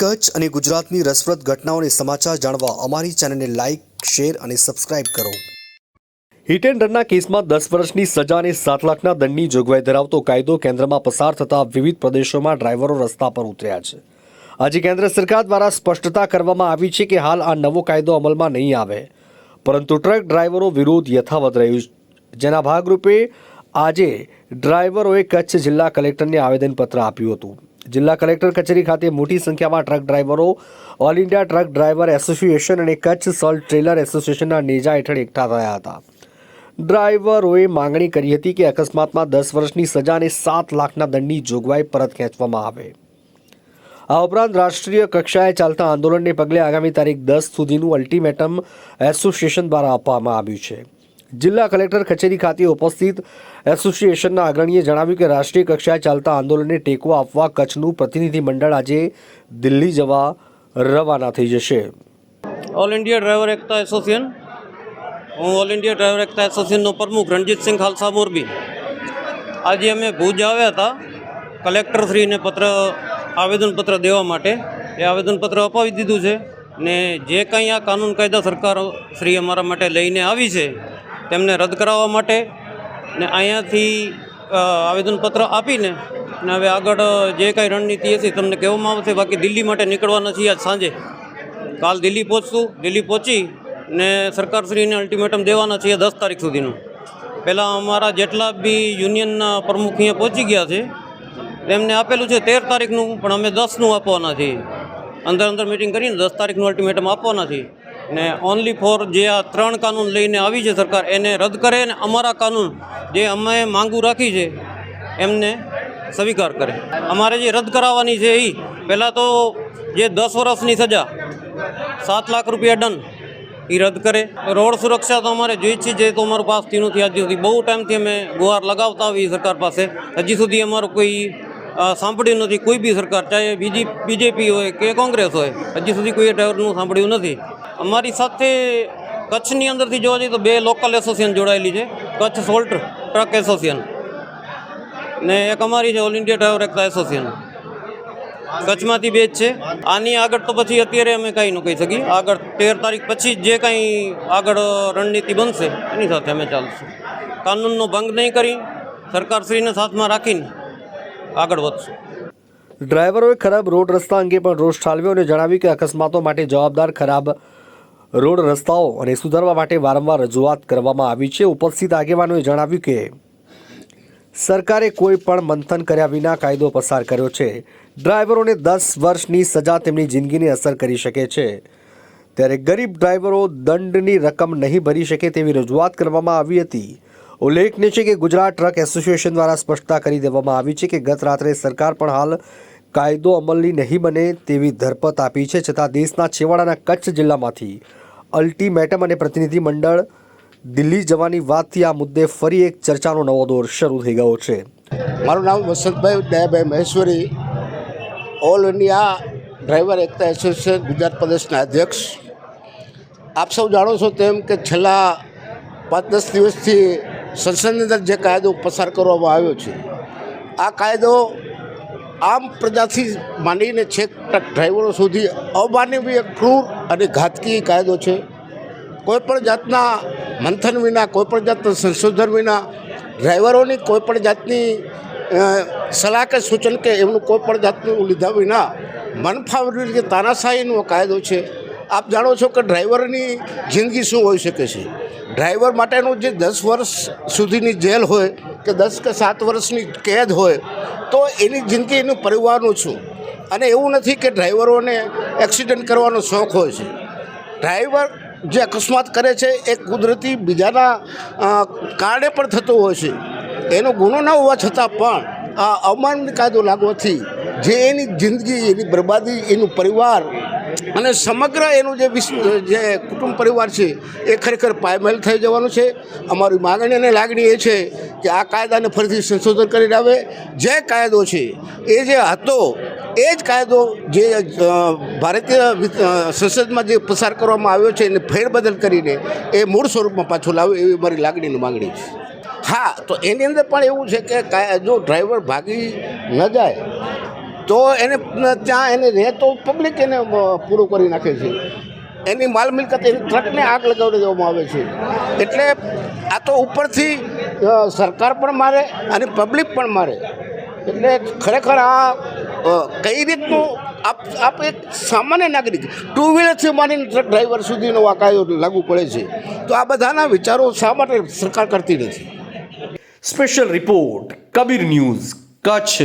કચ્છ અને ગુજરાતની રસપ્રદ ઘટનાઓને સમાચાર જાણવા અમારી ચેનલને લાઇક શેર અને સબસ્ક્રાઇબ કરો. હિટ એન્ડ રનના કેસમાં દસ વર્ષની સજા અને સાત લાખના દંડની જોગવાઈ ધરાવતો કાયદો કેન્દ્રમાં પસાર થતા વિવિધ પ્રદેશોમાં ડ્રાઈવરો રસ્તા પર ઉતર્યા છે. આજે કેન્દ્ર સરકાર દ્વારા સ્પષ્ટતા કરવામાં આવી છે કે હાલ આ નવો કાયદો અમલમાં નહીં આવે. પરંતુ ટ્રક ડ્રાઈવરો વિરોધ યથાવત રહ્યું. જેના ભાગરૂપે આજે ડ્રાઈવરોએ કચ્છ જિલ્લા કલેક્ટરને આવેદનપત્ર આપ્યું હતું. જિલ્લા કલેક્ટર કચેરી ખાતે મોટી સંખ્યામાં ટ્રક ડ્રાઈવરો, All India Truck Driver Association અને કચ્છ સોલ્ટ ટ્રેલર એસોસિએશનના નેજા હેઠળ એકઠા થયા હતા. ડ્રાઈવરોએ માંગણી કરી હતી કે અકસ્માતમાં દસ વર્ષની સજા અને સાત લાખના દંડની જોગવાઈ પરત ખેંચવામાં આવે. આ ઉપરાંત રાષ્ટ્રીય કક્ષાએ ચાલતા આંદોલનને પગલે આગામી તારીખ દસ સુધીનું અલ્ટિમેટમ એસોસિએશન દ્વારા આપવામાં આવ્યું છે. જિલ્લા કલેક્ટર કચેરી ખાતે ઉપસ્થિત એસોસિએશનના અગ્રણીએ જણાવ્યું કે રાષ્ટ્રીય કક્ષાએ ચાલતા આંદોલનને ટેકો આપવા કચ્છનું પ્રતિનિધિ મંડળ આજે દિલ્હી જવા રવાના થઈ જશે. All India Driver Ekta Association હું ઓલ ઇન્ડિયા ડ્રાઈવર એકતા એસોસિએશનનો પ્રમુખ રણજીતસિંહ ખાલસા મોરબી. આજે અમે ભુજ આવ્યા હતા. કલેક્ટરશ્રીને પત્ર, આવેદનપત્ર દેવા માટે. એ આવેદનપત્ર અપાવી દીધું છે ને જે કંઈ આ કાનૂન કાયદા સરકાર શ્રી અમારા માટે લઈને આવી છે તેમને રદ કરાવવા માટે ને અહીંયાથી આવેદનપત્ર આપીને ને હવે આગળ જે કાંઈ રણનીતિ હશે તમને કહેવામાં આવશે, બાકી દિલ્હી માટે નીકળવાના છીએ આજ સાંજે. કાલ દિલ્હી પહોંચશું, દિલ્હી પહોંચી ને સરકારશ્રીને અલ્ટિમેટમ દેવાના છીએ દસ તારીખ સુધીનું. પહેલાં અમારા જેટલા બી યુનિયનના પ્રમુખ અહીંયા પહોંચી ગયા છે એમને આપેલું છે તેર તારીખનું, પણ અમે દસનું આપવાના છીએ. અંદર અંદર મિટિંગ કરીને દસ તારીખનું અલ્ટિમેટમ આપવાના છીએ. ને ઓનલી ફોર જે આ ત્રણ કાનૂન લઈને આવી છે સરકાર, એને રદ કરે અને અમારા કાનૂન જે અમે માંગુ રાખી છે, એમને સ્વીકાર કરે. અમારે જે રદ કરાવવાની છે એ પહેલાં તો જે દસ વર્ષની સજા, સાત લાખ રૂપિયા દંડ એ રદ કરે. રોડ સુરક્ષા તો અમારે જોઈ છે, જે તો અમારું પાસ નથી હજી સુધી. બહુ ટાઈમથી અમે ગુહાર લગાવતા આવી સરકાર પાસે. હજી સુધી અમારું કોઈ સાંભળ્યું નથી. કોઈ બી સરકાર, ચાહે બીજી, બીજેપી હોય કે કોંગ્રેસ હોય, હજી સુધી કોઈ ડ્રાઈવરનું સાંભળ્યું નથી. અમારી સાથે કચ્છની અંદરથી જોવા જઈએ તો બે લોકલ એસોસિએશન જોડાયેલી છે. કચ્છ સોલ્ટ ટ્રક એસોસિએશન ને એક અમારી છે All India Driver Ekta Association કચ્છમાંથી બે જ છે. આની આગળ તો પછી અત્યારે અમે કાંઈ ન કહી શકીએ. આગળ તેર તારીખ પછી જે કાંઈ આગળ રણનીતિ બનશે, એની સાથે અમે ચાલશું. કાનૂનનો ભંગ નહીં કરી, સરકારશ્રીને સાથમાં રાખીને આગળ વધશું. ડ્રાઈવરોએ ખરાબ રોડ રસ્તા અંગે પણ રોષ ઠાલવ્યો અને જણાવ્યું કે અકસ્માતો માટે જવાબદાર ખરાબ રોડ રસ્તાઓ અને સુધારવા માટે વારંવાર રજૂઆત કરવામાં આવી છે. ઉપસ્થિત આગેવાનોએ જણાવ્યું કે, સરકારે કોઈ પણ મંથન કર્યા વિના કાયદો પસાર કર્યો છે. ડ્રાઈવરોને દસ વર્ષની સજા તેમની જિંદગીને અસર કરી શકે છે. ત્યારે ગરીબ ડ્રાઈવરો દંડની રકમ નહીં ભરી શકે તેવી રજૂઆત કરવામાં આવી હતી. ઉલ્લેખનીય છે કે ગુજરાત ટ્રક એસોસિએશન દ્વારા સ્પષ્ટતા કરી દેવામાં આવી છે કે ગત રાત્રે સરકાર પણ હાલ કાયદો અમલની નહીં બને તેવી ધરપત આપી છે, છતાં દેશના છેવાડાના કચ્છ જિલ્લામાંથી અલ્ટિમેટમ અને પ્રતિનિધિ મંડળ દિલ્હી જવાની વાતથી આ મુદ્દે ફરી એક ચર્ચાનો નવો દોર શરૂ થઈ ગયો છે. મારું નામ Vasantbhai Dayabhai Maheshwari. All India Driver Ekta Association Gujarat પ્રદેશના અધ્યક્ષ. આપ સૌ જાણો છો તેમ કે છેલ્લા પાંચ દસ દિવસથી સંસદની અંદર જે કાયદો પસાર કરવામાં આવ્યો છે, આ કાયદો આમ પ્રજાથી માંડીને છેક ડ્રાઈવરો સુધી અમાનવીય ક્રૂર અને ઘાતકી કાયદો છે. કોઈપણ જાતના મંથન વિના કોઈપણ જાતના સંશોધન વિના ડ્રાઈવરોની કોઈપણ જાતની સલાહ કે સૂચન કે એમનું કોઈપણ જાતનું લીધા વિના મનફાવરી રીતે તાનાશાહીનો કાયદો છે. આપ જાણો છો કે ડ્રાઈવરની જિંદગી શું હોઈ શકે છે? ડ્રાઈવર માટેનું જે દસ વર્ષ સુધીની જેલ હોય કે દસ કે સાત વર્ષની કેદ હોય, તો એની જિંદગી એનું પરિવારનું છું. અને એવું નથી કે ડ્રાઈવરોને એક્સિડન્ટ કરવાનો શોખ હોય છે. ડ્રાઈવર જે અકસ્માત કરે છે, એ કુદરતી બીજાના કારણે પણ થતો હોય છે. એનો ગુનો ન હોવા છતાં પણ આ અમાન્ય કાયદો લાગવાથી જે એની જિંદગી, એની બરબાદી, એનું પરિવાર અને સમગ્ર એનું જે વિશ્વ જે કુટુંબ પરિવાર છે, એ ખરેખર પાયમેલ થઈ જવાનું છે. અમારી માગણી અને લાગણી એ છે કે આ કાયદાને ફરીથી સંશોધન કરીને આવે. જે કાયદો છે, એ જે હતો, એ જ કાયદો જે ભારતીય સંસદમાં જે પસાર કરવામાં આવ્યો છે એને ફેરબદલ કરીને એ મૂળ સ્વરૂપમાં પાછો લાવે એવી મારી લાગણીની માગણી છે. હા, તો એની અંદર પણ એવું છે કે જો ડ્રાઈવર ભાગી ન જાય, તો એને ત્યાં એને રહે તો પબ્લિક એને પૂરું કરી નાખે છે. એની માલ મિલકત એની ટ્રકને આગ લગાવી દેવામાં આવે છે. એટલે આ તો ઉપરથી સરકાર પણ મારે અને પબ્લિક પણ મારે. એટલે ખરેખર આ કઈ રીતનું આપ આપ એક સામાન્ય નાગરિક ટુ વ્હીલરથી મારીને ટ્રક ડ્રાઈવર સુધીનો આ કાયદો લાગુ પડે છે, તો આ બધાના વિચારો શા માટે સરકાર કરતી નથી? Special report Kabir News Kutch